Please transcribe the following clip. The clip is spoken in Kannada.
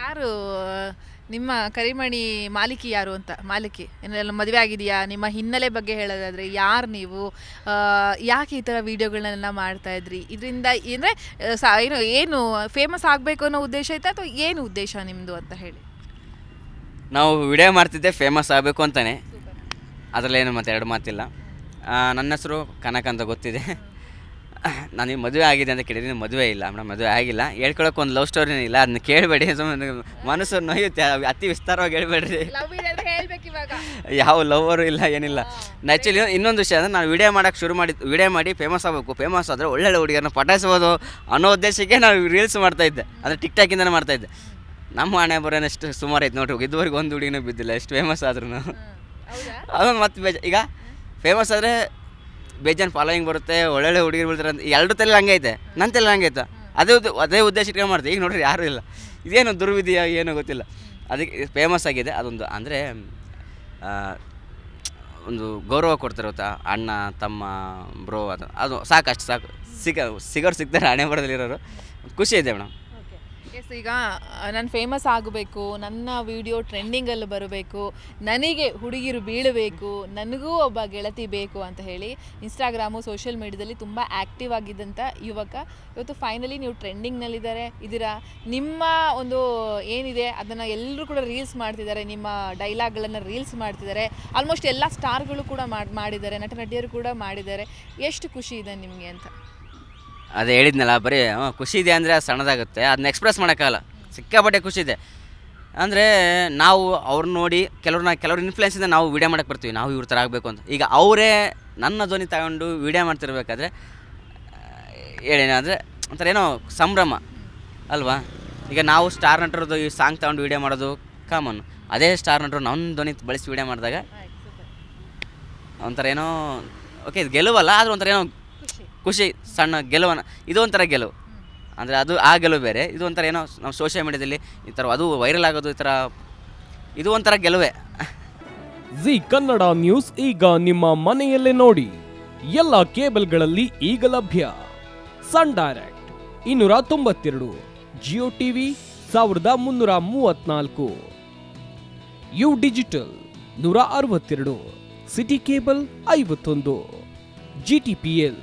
ಯಾರು ನಿಮ್ಮ ಕರಿಮಣಿ ಮಾಲಿಕಿ ಯಾರು ಅಂತ? ಮಾಲಿಕಿ ಏನೆಲ್ಲ ಮದುವೆ ಆಗಿದೆಯಾ? ನಿಮ್ಮ ಹಿನ್ನೆಲೆ ಬಗ್ಗೆ ಹೇಳೋದಾದ್ರೆ ಯಾರು ನೀವು? ಯಾಕೆ ಈ ಥರ ವೀಡಿಯೋಗಳನ್ನೆಲ್ಲ ಮಾಡ್ತಾ ಇದ್ರಿ? ಇದರಿಂದ ಅಂದರೆ ಏನು ಏನು ಫೇಮಸ್ ಆಗಬೇಕು ಅನ್ನೋ ಉದ್ದೇಶ ಐತೆ ಅಥವಾ ಏನು ಉದ್ದೇಶ ನಿಮ್ಮದು ಅಂತ ಹೇಳಿ? ನಾವು ವಿಡಿಯೋ ಮಾಡ್ತಿದ್ದೆ ಫೇಮಸ್ ಆಗಬೇಕು ಅಂತಲೇ ಅದರಲ್ಲೇನು ಮತ್ತೆ ಎರಡು ಮಾತಿಲ್ಲ ನನ್ನ ಹೆಸರು ಕನಕ ಅಂತ ಗೊತ್ತಿದೆ. ನನಗೆ ಮದುವೆ ಆಗಿದೆ ಅಂತ ಕೇಳಿದ್ರೆ ಮದುವೆ ಇಲ್ಲ ಮೇಡಮ್ ಮದುವೆ ಆಗಿಲ್ಲ. ಹೇಳ್ಕೊಳಕ್ಕೆ ಒಂದು ಲವ್ ಸ್ಟೋರಿ ಇಲ್ಲ ಅದನ್ನ ಕೇಳಬೇಡಿ. ಸುಮ್ಮನೆ ಮನಸ್ಸು ನೋಯುತ್ತೆ ಅತಿ ವಿಸ್ತಾರವಾಗಿ ಹೇಳ್ಬೇಡ್ರಿ. ಯಾವ ಲವರು ಇಲ್ಲ ಏನಿಲ್ಲ. ಆ್ಯಕ್ಚುಲಿ ಇನ್ನೊಂದು ವಿಷಯ ಅಂದರೆ ನಾನು ವಿಡಿಯೋ ಮಾಡೋಕ್ಕೆ ಶುರು ಮಾಡಿ ವಿಡಿಯೋ ಮಾಡಿ ಫೇಮಸ್ ಆಗಬೇಕು. ಫೇಮಸ್ ಆದರೆ ಒಳ್ಳೊಳ್ಳೆ ಹುಡುಗಿಯರನ್ನ ಪಟಾಯಿಸ್ಬೋದು ಅನ್ನೋ ಉದ್ದೇಶಕ್ಕೆ ನಾನು ರೀಲ್ಸ್ ಮಾಡ್ತಾಯಿದ್ದೆ ಅಂದರೆ ಟಿಕ್ ಮಾಡ್ತಾ ಮಾಡ್ತಾಯಿದ್ದೆ ನಮ್ಮ ಹಣೆ ಬರೋನಷ್ಟು ಸುಮಾರು ಐತೆ ನೋಡ್ರಿ ಇದುವರೆಗೆ ಒಂದು ಹುಡುಗಿನೂ ಬಿದ್ದಿಲ್ಲ ಎಷ್ಟು ಫೇಮಸ್ ಆದ್ರೂ ಅದೊಂದು ಮತ್ತೆ ಬೇಜ ಈಗ ಫೇಮಸ್ ಆದರೆ ಬೇಜಾನ್ ಫಾಲೋಯಿಂಗ್ ಬರುತ್ತೆ, ಒಳ್ಳೊಳ್ಳೆ ಹುಡುಗಿರು ಬೀಳ್ತಾರೆ ಅಂತ ಎರಡು ತಲೆ ಹಂಗೆ ಐತೆ ನನ್ನ ತಲೆ ಹಂಗೆ ಐತೆ. ಅದೇ ಉದ್ದ- ಅದೇ ಉದ್ದೇಶ ಇಟ್ಕೊಂಡು ಮಾಡ್ತೀವಿ. ಈಗ ನೋಡ್ರಿ, ಯಾರೂ ಇಲ್ಲ. ಇದೇನು ದುರ್ವಿಧಿಯ ಏನೋ ಗೊತ್ತಿಲ್ಲ. ಅದಕ್ಕೆ ಫೇಮಸ್ ಆಗಿದೆ. ಅದೊಂದು ಅಂದರೆ ಒಂದು ಗೌರವ ಕೊಡ್ತಾರೆ ಗೊತ್ತಾ ಅಣ್ಣ, ತಮ್ಮ ಬ್ರೋ ಅದು ಅದು ಸಾಕಷ್ಟು ಸಾಕು. ಸಿಗ, ಸಿಗೋರು ಸಿಗ್ತಾರೆ ಹಣೆ ಬರದಲ್ಲಿರೋರು ಖುಷಿ ಇದೆ ಮೇಡಮ್. ಎಸ್ ಈಗ ನಾನು ಫೇಮಸ್ ಆಗಬೇಕು, ನನ್ನ ವಿಡಿಯೋ ಟ್ರೆಂಡಿಂಗಲ್ಲಿ ಬರಬೇಕು, ನನಗೆ ಹುಡುಗಿರು ಬೀಳಬೇಕು, ನನಗೂ ಒಬ್ಬ ಗೆಳತಿ ಬೇಕು ಅಂತ ಹೇಳಿ ಇನ್ಸ್ಟಾಗ್ರಾಮು ಸೋಷಿಯಲ್ ಮೀಡ್ಯಾದಲ್ಲಿ ತುಂಬ ಆ್ಯಕ್ಟಿವ್ ಆಗಿದ್ದಂಥ ಯುವಕ. ಇವತ್ತು ಫೈನಲಿ ನೀವು ಟ್ರೆಂಡಿಂಗ್ನಲ್ಲಿದ್ದಾರೆ ಇದ್ದೀರಾ ನಿಮ್ಮ ಒಂದು ಏನಿದೆ, ಅದನ್ನು ಎಲ್ಲರೂ ಕೂಡ ರೀಲ್ಸ್ ಮಾಡ್ತಿದ್ದಾರೆ, ನಿಮ್ಮ ಡೈಲಾಗ್ಗಳನ್ನು ರೀಲ್ಸ್ ಮಾಡ್ತಿದ್ದಾರೆ ಆಲ್ಮೋಸ್ಟ್ ಎಲ್ಲ ಸ್ಟಾರ್ಗಳು ಕೂಡ ಮಾಡಿ, ಮಾಡಿದ್ದಾರೆ ನಟ ನಟಿಯರು ಕೂಡ ಮಾಡಿದ್ದಾರೆ. ಎಷ್ಟು ಖುಷಿ ಇದೆ ನಿಮಗೆ ಅಂತ? ಅದೇ ಹೇಳಿದ್ನಲ್ಲ ಬರೀ ಹ್ಞೂ ಖುಷಿ ಇದೆ ಅಂದರೆ ಅದು ಸಣ್ಣದಾಗುತ್ತೆ. ಅದನ್ನ ಎಕ್ಸ್ಪ್ರೆಸ್ ಮಾಡೋಕ್ಕಾಗಲ್ಲ. ಸಿಕ್ಕಾಪಟ್ಟೆ ಖುಷಿ ಇದೆ. ಅಂದರೆ ನಾವು ಅವ್ರನ್ನ ನೋಡಿ ಕೆಲವ್ರನ್ನ ಕೆಲವ್ರ ಇನ್ಫ್ಲುಯೆನ್ಸಿಂದ ನಾವು ವೀಡಿಯೋ ಮಾಡಕ್ಕೆ ಬರ್ತೀವಿ. ನಾವು ಇವ್ರ ಥರ ಆಗಬೇಕು ಅಂತ. ಈಗ ಅವರೇ ನನ್ನ ಧ್ವನಿ ತಗೊಂಡು ವೀಡಿಯೋ ಮಾಡ್ತಿರ್ಬೇಕಾದ್ರೆ ಹೇಳೇನಾದರೆ ಒಂಥರ ಏನೋ ಸಂಭ್ರಮ ಅಲ್ವಾ? ಈಗ ನಾವು ಸ್ಟಾರ್ ನಟರದ್ದು ಈ ಸಾಂಗ್ ತಗೊಂಡು ವೀಡಿಯೋ ಮಾಡೋದು ಕಾಮನ್ ಅದೇ ಸ್ಟಾರ್ ನಟರು ನನ್ನ ಧ್ವನಿ ಬಳಸಿ ವೀಡಿಯೋ ಮಾಡಿದಾಗ ಒಂಥರ ಏನೋ ಓಕೆ ಇದು ಗೆಲುವಲ್ಲ ಆದರೂ ಒಂಥರ ಏನೋ ಖುಷಿ ಸಣ್ಣ ಗೆಲುವನ ಇದು ಒಂಥರ ಗೆಲುವು. ಅಂದರೆ ಅದು ಆ ಗೆಲುವು ಬೇರೆ. ಇದು ಒಂಥರ ಏನೋ ನಾವು ಸೋಷಿಯಲ್ ಮೀಡ್ಯಾದಲ್ಲಿ ಈ ಥರ ಅದು ವೈರಲ್ ಆಗೋದು ಈ ಥರ ಇದು ಒಂಥರ ಗೆಲುವೇ. ಜಿ ಕನ್ನಡ ನ್ಯೂಸ್ ಈಗ ನಿಮ್ಮ ಮನೆಯಲ್ಲೇ ನೋಡಿ. ಎಲ್ಲ ಕೇಬಲ್ಗಳಲ್ಲಿ ಈಗ ಲಭ್ಯ. ಸನ್ ಡೈರೆಕ್ಟ್ ಇನ್ನೂರ ತೊಂಬತ್ತೆರಡು ಜಿಯೋ ಟಿವಿ ಸಾವಿರದ ಮುನ್ನೂರ ಮೂವತ್ನಾಲ್ಕು ಯು ಡಿಜಿಟಲ್ ನೂರ ಅರವತ್ತೆರಡು ಸಿಟಿ ಕೇಬಲ್ ಐವತ್ತೊಂದು ಜಿ ಟಿ ಪಿ ಎಲ್